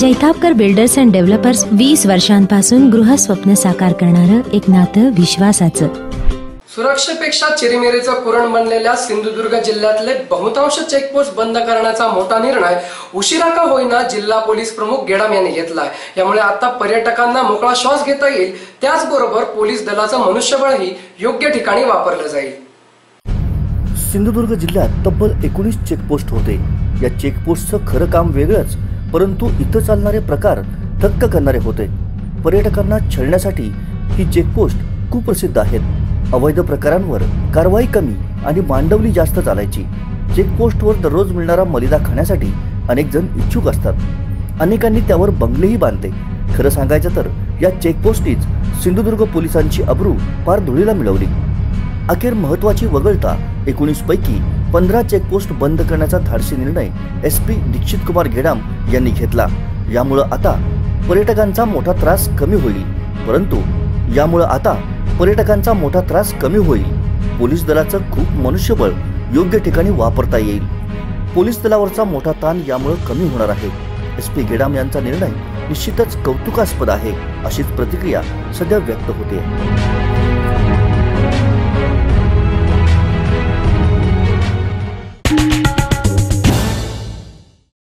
Jaitapkar builders and developers वीस वर्षांपासून गृहस्वप्न साकार करणारं एक नातं विश्वासाचं. सुरक्षेपेक्षा चिरीमिरीचं कुरण बनलेल्या सिंधुदुर्ग जिल्ह्यातले बहुतांश चेकपोस्ट बंद करण्याचा मोठा निर्णय उशिरा का होईना जिल्हा पोलीस प्रमुख गेडाम यांनी घेतलाय. यामुळे आता पर्यटकांना मोकळा श्वास घेता येईल. त्याचबरोबर पोलीस दलाचं मनुष्यबळही योग्य ठिकाणी वापरलं जाईल. सिंधुदुर्ग जिल्ह्यात तब्बल एकोणीस चेकपोस्ट होते. या चेकपोस्टचं खरं काम वेगळंच. परंतु इथं चालणारे प्रकार थक्क करणारे होते. पर्यटकांना छळण्यासाठी ही चेकपोस्ट कुप्रसिद्ध आहेत. अवैध प्रकारांवर कारवाई कमी आणि मांडवली जास्त चालायची. चेकपोस्टवर दररोज मिळणारा मलिदा खाण्यासाठी अनेक जण इच्छुक असतात. अनेकांनी त्यावर बंगलेही बांधते. खरं सांगायचं तर या चेकपोस्टनीच सिंधुदुर्ग पोलिसांची अब्रू पार धुळीला मिळवली. अखेर महत्वाची वगळता एकोणीस पैकी पंधरा चेकपोस्ट बंद करण्याचा धाडसी निर्णय एस पी दीक्षित कुमार घेडाम यांनी घेतला. यामुळं आता पर्यटकांचा मोठा त्रास कमी होईल. परंतु यामुळं आता पर्यटकांचा मोठा त्रास कमी होईल. पोलीस दलाचं खूप मनुष्यबळ योग्य ठिकाणी वापरता येईल. पोलीस दलावरचा मोठा ताण यामुळं कमी होणार आहे. एस पी गेडाम यांचा निर्णय निश्चितच कौतुकास्पद आहे अशीच प्रतिक्रिया सध्या व्यक्त होते.